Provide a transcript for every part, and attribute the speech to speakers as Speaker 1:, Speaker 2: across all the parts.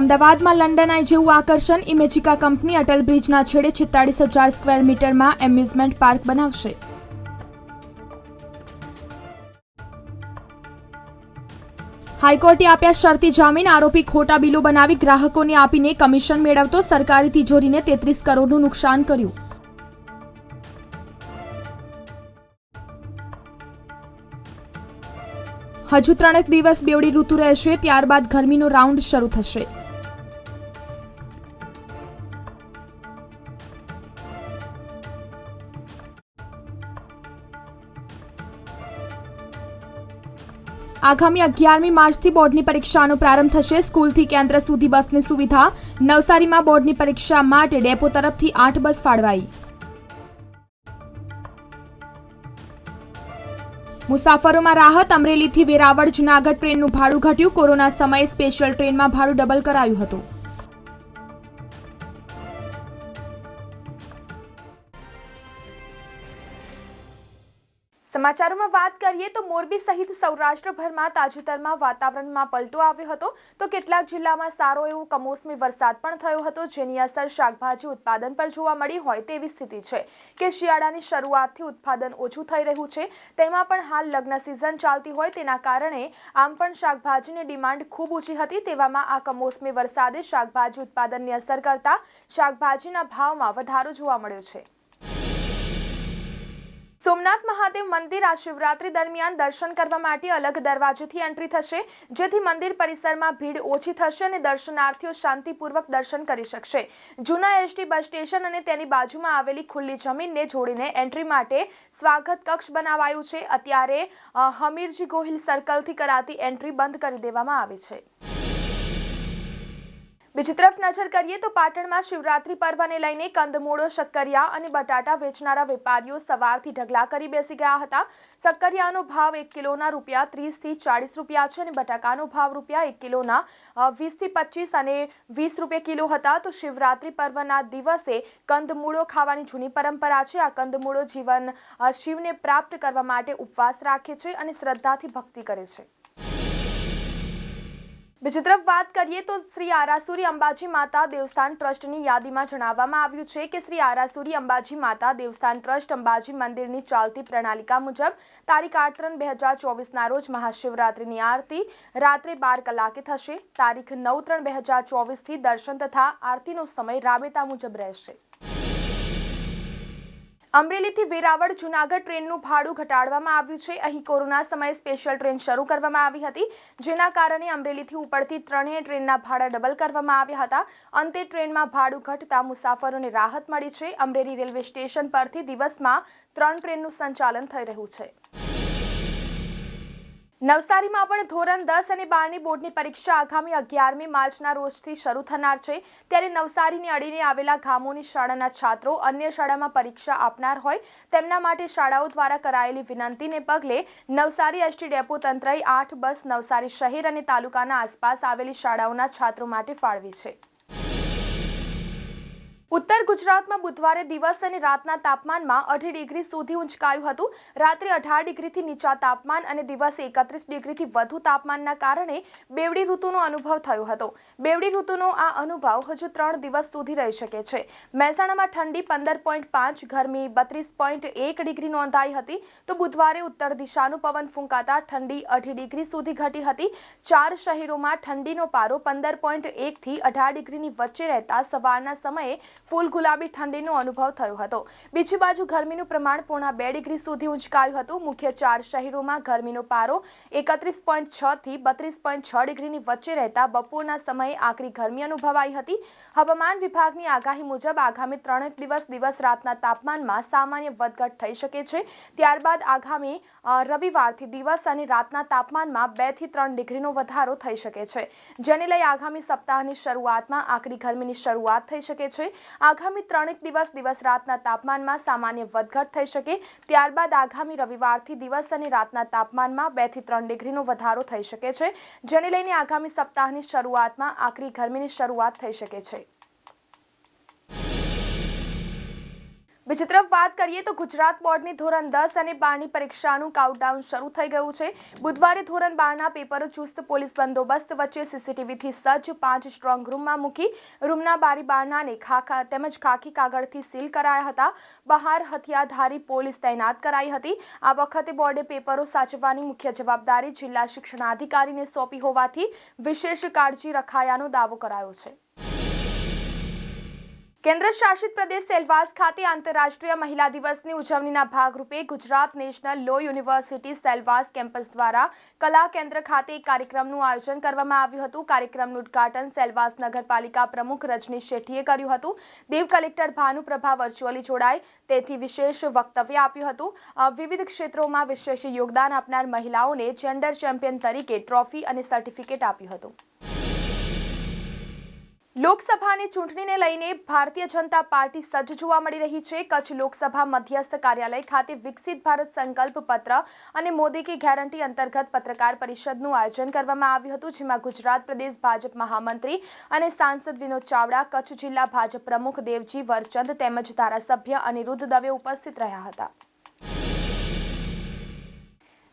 Speaker 1: અમદાવાદમાં લંડન આઈ જેવું આકર્ષણ, ઇમેજિકા કંપની અટલ બ્રિજના છેડે છેતાળીસ હજાર સ્ક્વેર મીટરમાં એમ્યુઝમેન્ટ પાર્ક બનાવશે. હાઈકોર્ટે આપ્યા શરતી જામીન, આરોપી ખોટા બિલો બનાવી ગ્રાહકોને આપીને કમિશન મેળવતો, સરકારી તિજોરીને તેત્રીસ કરોડનું નુકસાન કર્યું. હજુ ત્રણેક દિવસ બેવડી ઋતુ રહેશે, ત્યારબાદ ગરમીનો રાઉન્ડ શરૂ થશે. આગામી અગિયારમી માર્ચથી બોર્ડની પરીક્ષાનો પ્રારંભ થશે. સ્કૂલથી કેન્દ્ર સુધી બસની સુવિધા. નવસારીમાં બોર્ડની પરીક્ષા માટે ડેપો તરફથી આઠ બસ ફાળવાઈ. મુસાફરોમાં રાહત. અમરેલીથી વેરાવળ જુનાગઢ ટ્રેનનું ભાડું ઘટ્યું. કોરોના સમયે સ્પેશિયલ ટ્રેનમાં ભાડું ડબલ કરાયું હતું. સમાચારોમાં વાત કરીએ તો મોરબી સહિત સૌરાષ્ટ્રભરમાં તાજેતરમાં વાતાવરણમાં પલટો આવ્યો હતો. તો કેટલાક જિલ્લામાં સારો એવો કમોસમી વરસાદ પણ થયો હતો, જેની અસર શાકભાજી ઉત્પાદન પર જોવા મળી હોય તેવી સ્થિતિ છે. કે શિયાળાની શરૂઆતથી ઉત્પાદન ઓછું થઈ રહ્યું છે, તેમાં પણ હાલ લગ્ન સિઝન ચાલતી હોય તેના કારણે આમ પણ શાકભાજીની ડિમાન્ડ ખૂબ ઊંચી હતી, તેવામાં આ કમોસમી વરસાદે શાકભાજી ઉત્પાદનની અસર કરતા શાકભાજીના ભાવમાં વધારો જોવા મળ્યો છે. સોમનાથ મહાદેવ મંદિર આ શિવરાત્રી દરમિયાન દર્શન કરવા માટે અલગ દરવાજેથી એન્ટ્રી થશે, જેથી મંદિર પરિસરમાં ભીડ ઓછી થશે અને દર્શનાર્થીઓ શાંતિપૂર્વક દર્શન કરી શકશે. જૂના એસટી બસ સ્ટેશન અને તેની બાજુમાં આવેલી ખુલ્લી જમીનને જોડીને એન્ટ્રી માટે સ્વાગત કક્ષ બનાવાયું છે. અત્યારે હમીરજી ગોહિલ સર્કલથી કરાતી એન્ટ્રી બંધ કરી દેવામાં આવી છે. બીજી તરફ નજર કરીએ તો પાટણમાં શિવરાત્રી પર્વને લઈને કંદમૂળો, શક્કરિયા અને બટાટા વેચનારા વેપારીઓ સવારથી ઢગલા કરી બેસી ગયા હતા. શક્કરિયાનો ભાવ એક કિલોના રૂપિયા ત્રીસથી ચાળીસ રૂપિયા છે અને બટાકાનો ભાવ રૂપિયા એક કિલોના વીસથી પચીસ અને વીસ રૂપિયા કિલો હતા. તો શિવરાત્રી પર્વના દિવસે કંદમૂળો ખાવાની જૂની પરંપરા છે. આ કંદમૂળો જીવન શિવને પ્રાપ્ત કરવા માટે ઉપવાસ રાખે છે અને શ્રદ્ધાથી ભક્તિ કરે છે. બીજી તરફ વાત કરીએ તો શ્રી આરાસુરી અંબાજી માતા દેવસ્થાન ટ્રસ્ટની યાદીમાં જણાવવામાં આવ્યું છે કે શ્રી આરાસુરી અંબાજી માતા દેવસ્થાન ટ્રસ્ટ અંબાજી મંદિરની ચાલતી પ્રણાલિકા મુજબ તારીખ આઠ ત્રણ બે હજાર ચોવીસના રોજ મહાશિવરાત્રિની આરતી રાત્રે બાર કલાકે થશે. તારીખ નવ ત્રણ બે હજાર ચોવીસથી દર્શન તથા આરતીનો સમય રાબેતા મુજબ રહેશે. અમરેલીથી વેરાવળ જુનાગઢ ટ્રેનનું ભાડું ઘટાડવામાં આવ્યું છે. અહીં કોરોના સમયે સ્પેશિયલ ટ્રેન શરૂ કરવામાં આવી હતી, જેના કારણે અમરેલીથી ઉપડતી ત્રણેય ટ્રેનના ભાડા ડબલ કરવામાં આવ્યા હતા. અંતે ટ્રેનમાં ભાડું ઘટતા મુસાફરોને રાહત મળી છે. અમરેલી રેલવે સ્ટેશન પરથી દિવસમાં ત્રણ ટ્રેનનું સંચાલન થઈ રહ્યું છે. નવસારીમાં પણ ધોરણ દસ અને બારની બોર્ડની પરીક્ષા આગામી અગિયારમી માર્ચના રોજથી શરૂ થનાર છે. ત્યારે નવસારીને અડીને આવેલા ગામોની શાળાના છાત્રો અન્ય શાળામાં પરીક્ષા આપનાર હોય તેમના માટે શાળાઓ દ્વારા કરાયેલી વિનંતીને પગલે નવસારી એસટી ડેપો તંત્રએ આઠ બસ નવસારી શહેર અને તાલુકાના આસપાસ આવેલી શાળાઓના છાત્રો માટે ફાળવી છે. ઉત્તર ગુજરાતમાં બુધવારે દિવસ અને રાતના તાપમાનમાં અઢી ડિગ્રી સુધી ઉંચકાયું હતું. રાત્રે અઢાર ડિગ્રીથી નીચા તાપમાન અને દિવસે એકત્રીસ ડિગ્રીથી વધુ તાપમાનના કારણે બેવડી ઋતુનો અનુભવ થયો હતો. બેવડી ઋતુનો આ અનુભવ હજુ ત્રણ દિવસ સુધી રહી શકે છે. મહેસાણામાં ઠંડી પંદર પોઈન્ટ પાંચ, ગરમી બત્રીસ પોઈન્ટ એક ડિગ્રી નોંધાઈ હતી. તો બુધવારે ઉત્તર દિશાનું પવન ફૂંકાતા ઠંડી અઢી ડિગ્રી સુધી ઘટી હતી. ચાર શહેરોમાં ઠંડીનો પારો પંદર પોઈન્ટ એકથી અઢાર ડિગ્રીની વચ્ચે રહેતા સવારના સમયે ફૂલ ગુલાબી ઠંડીનો અનુભવ થયો હતો. બીજી બાજુ ગરમીનું પ્રમાણ પોણા બે ડિગ્રી સુધી ઉંચકાયું હતું. મુખ્ય ચાર શહેરોમાં ગરમીનો પારો એકત્રીસ પોઈન્ટ છ થી બત્રીસ પોઈન્ટ છ ડિગ્રીની વચ્ચે રહેતા બપોરના સમયે આકરી ગરમી અનુભવાઈ હતી. હવામાન વિભાગની આગાહી મુજબ આગામી ત્રણેક દિવસ દિવસ રાતના તાપમાનમાં સામાન્ય વધઘટ થઈ શકે છે. ત્યારબાદ આગામી રવિવારથી દિવસ અને રાતના તાપમાનમાં બેથી ત્રણ ડિગ્રીનો વધારો થઈ શકે છે. જેને લઈ આગામી સપ્તાહની શરૂઆતમાં આકરી ગરમીની શરૂઆત થઈ શકે છે. આગામી ત્રણેક દિવસ દિવસ રાતના તાપમાનમાં સામાન્ય વધઘટ થઈ શકે. ત્યારબાદ આગામી રવિવારથી દિવસ અને રાતના તાપમાનમાં બેથી ત્રણ ડિગ્રીનો વધારો થઈ શકે છે. જેને લઈને આગામી સપ્તાહની શરૂઆતમાં આકરી ગરમીની શરૂઆત થઈ શકે છે. બીજી તરફ વાત કરીએ તો ગુજરાત બોર્ડની ધોરણ દસ અને બારની પરીક્ષાનું કાઉન્ટડાઉન શરૂ થઈ ગયું છે. બુધવારે ધોરણ બારના પેપરો ચુસ્ત પોલીસ બંદોબસ્ત વચ્ચે સીસીટીવીથી સજ્જ પાંચ સ્ટ્રોંગ રૂમમાં મૂકી રૂમના બારી બારણાને ખાખા તેમજ ખાખી કાગળથી સીલ કરાયા હતા. બહાર હથિયારધારી પોલીસ તૈનાત કરાઈ હતી. આ વખતે બોર્ડે પેપરો સાચવવાની મુખ્ય જવાબદારી જિલ્લા શિક્ષણાધિકારીને સોંપી હોવાથી વિશેષ કાળજી રખાયાનો દાવો કરાયો છે. કેન્દ્ર શાસિત પ્રદેશ સેલવાસ ખાતે આંતરરાષ્ટ્રીય મહિલા દિવસની ઉજવણીના ભાગરૂપે Gujarat national law university Silvassa campus દ્વારા કલા કેન્દ્ર ખાતે એક કાર્યક્રમનું આયોજન કરવામાં આવ્યું હતું. કાર્યક્રમનું ઉદ્ઘાટન સેલવાસ નગરપાલિકા પ્રમુખ રજનીશ શેઠીએ કર્યું હતું. દેવ કલેક્ટર ભાનુપ્રભા વર્ચ્યુઅલી જોડાઈ તેથી વિશેષ વક્તવ્ય આપ્યું હતું. વિવિધ ક્ષેત્રોમાં વિશેષ યોગદાન આપનાર મહિલાઓને જેન્ડર ચેમ્પિયન તરીકે ટ્રોફી અને સર્ટિફિકેટ આપ્યું હતું. લોકસભાની ચૂંટણીને લઈને ભારતીય જનતા પાર્ટી સજ્જ જોવા મળી રહી છે. કચ્છ લોકસભા મધ્યસ્થ કાર્યાલય ખાતે વિકસિત ભારત સંકલ્પ પત્ર અને મોદી કી ગેરંટી અંતર્ગત પત્રકાર પરિષદનું આયોજન કરવામાં આવ્યું હતું, જેમાં ગુજરાત પ્રદેશ ભાજપ મહામંત્રી અને સાંસદ વિનોદ ચાવડા, કચ્છ જિલ્લા ભાજપ પ્રમુખ દેવજી વરચંદ તેમજ ધારાસભ્ય અનિરુદ્ધ દવે ઉપસ્થિત રહ્યા હતા.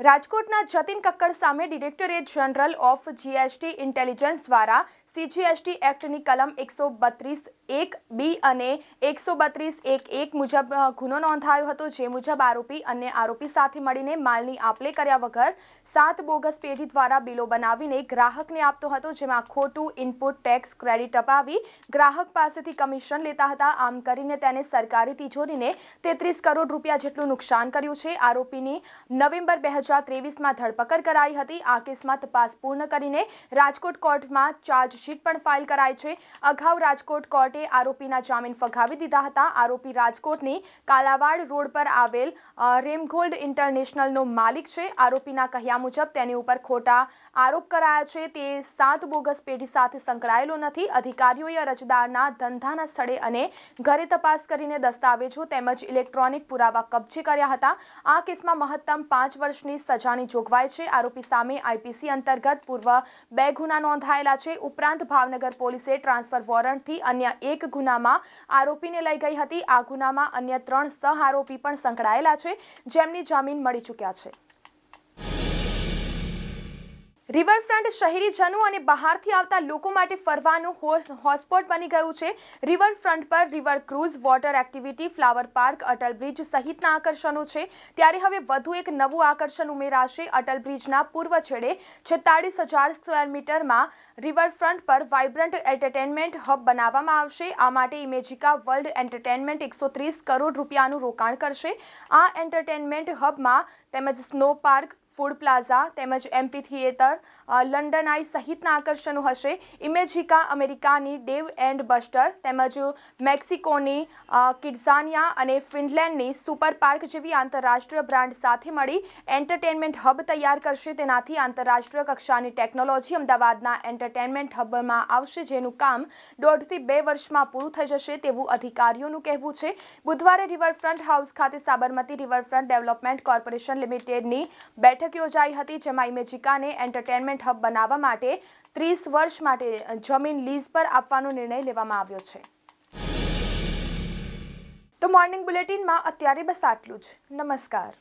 Speaker 1: રાજકોટના જતીન કક્કડ સામે directorate general of GST intelligence દ્વારા સીજીએસટી એક્ટની કલમ એકસો બત્રીસ એક, બી અને એકસો બત્રીસ એક એક મુજબ ગુનો નોંધાયો હતો, જે મુજબ આરોપી અને આરોપી સાથે મળીને માલની આપલે કર્યા વગર સાત બોગસ પેઢી દ્વારા બિલો બનાવીને ગ્રાહકને આપતો હતો, જેમાં ખોટું ઇનપુટ ટેક્સ ક્રેડિટ અપાવી ગ્રાહક પાસેથી કમિશન લેતા હતા. આમ કરીને તેને સરકારી તિજોરીને તેત્રીસ કરોડ રૂપિયા જેટલું નુકસાન કર્યું છે. આરોપીની નવેમ્બર બે હજાર ત્રેવીસમાં ધરપકડ કરાઈ હતી. આ કેસમાં તપાસ પૂર્ણ કરીને રાજકોટ કોર્ટમાં ચાર્જશીટ પણ ફાઇલ કરાઈ છે. અગાઉ રાજકોટ કોર્ટે આરોપીના જામીન ફગાવી દીધા હતા. આરોપી રાજકોટની કાલાવાડ રોડ પર આવેલ રેમગોલ્ડ ઇન્ટરનેશનલનો માલિક છે. આરોપીના કહ્યા મુજબ તેની ઉપર ખોટા આરોપ કરાયા છે. તે સાત બોગસ પેઢી સાથે સંકળાયેલો નથી. અધિકારીઓએ અરજદારના ધંધાના સ્થળે અને ઘરે તપાસ કરીને દસ્તાવેજો તેમજ ઇલેક્ટ્રોનિક પુરાવા કબજે કર્યા હતા. આ કેસમાં મહત્તમ પાંચ વર્ષની સજાની જોગવાઈ છે. આરોપી સામે આઈપીસી અંતર્ગત પૂર્વ બે ગુના નોંધાયેલા છે. ઉપરાંત ભાવનગર પોલીસે ટ્રાન્સફર વોરંટથી અન્ય એક ગુનામાં આરોપીને લઈ ગઈ હતી. આ ગુનામાં અન્ય ત્રણ સહ આરોપી પણ સંકળાયેલા છે. જેમની જામીન મળી ચૂક્યા છે. રિવરફ્રન્ટ શહેરીજનો અને બહારથી આવતા લોકો માટે ફરવાનું હોટસ્પોટ બની ગયું છે. રિવરફ્રન્ટ પર river cruise, water activity, flower park, Atal bridge સહિતના આકર્ષણો છે. ત્યારે હવે વધુ એક નવું આકર્ષણ ઉમેરાશે અટલ બ્રિજના પૂર્વ છેડે. છેતાળીસ હજાર સ્ક્વેર મીટરમાં રિવરફ્રન્ટ પર વાઇબ્રન્ટ એન્ટરટેનમેન્ટ હબ બનાવવામાં આવશે. આ માટે ઇમેજિકા વર્લ્ડ એન્ટરટેનમેન્ટ એકસો ત્રીસ કરોડ રૂપિયાનું રોકાણ કરશે. આ એન્ટરટેનમેન્ટ હબમાં તેમજ સ્નો પાર્ક ફૂડ પ્લાઝા તેમજ એમપી થિયેટર લંડન આઈ સહિતના આકર્ષણો હશે. ઇમેજિકા અમેરિકાની ડેવ એન્ડ બસ્ટર તેમજ મેક્સિકોની કિડઝાનિયા અને ફિનલેન્ડની સુપર પાર્ક જેવી આંતરરાષ્ટ્રીય બ્રાન્ડ સાથે મળી એન્ટરટેનમેન્ટ હબ તૈયાર કરશે. તેનાથી આંતરરાષ્ટ્રીય કક્ષાની ટેકનોલોજી અમદાવાદના એન્ટરટેનમેન્ટ હબમાં આવશે, જેનું કામ દોઢથી બે વર્ષમાં પૂરું થઈ જશે તેવું અધિકારીઓનું કહેવું છે. બુધવારે રિવરફ્રન્ટ હાઉસ ખાતે સાબરમતી રિવરફ્રન્ટ ડેવલપમેન્ટ કોર્પોરેશન લિમિટેડની બેઠક યોજાઈ હતી, જેમાં ઇમેજિકાને એન્ટરટેનમેન્ટ હબ બનાવવા માટે ત્રીસ વર્ષ માટે જમીન લીઝ પર આપવાનો નિર્ણય લેવામાં આવ્યો છે. તો મોર્નિંગ બુલેટિનમાં અત્યારે બસ આટલું જ. નમસ્કાર.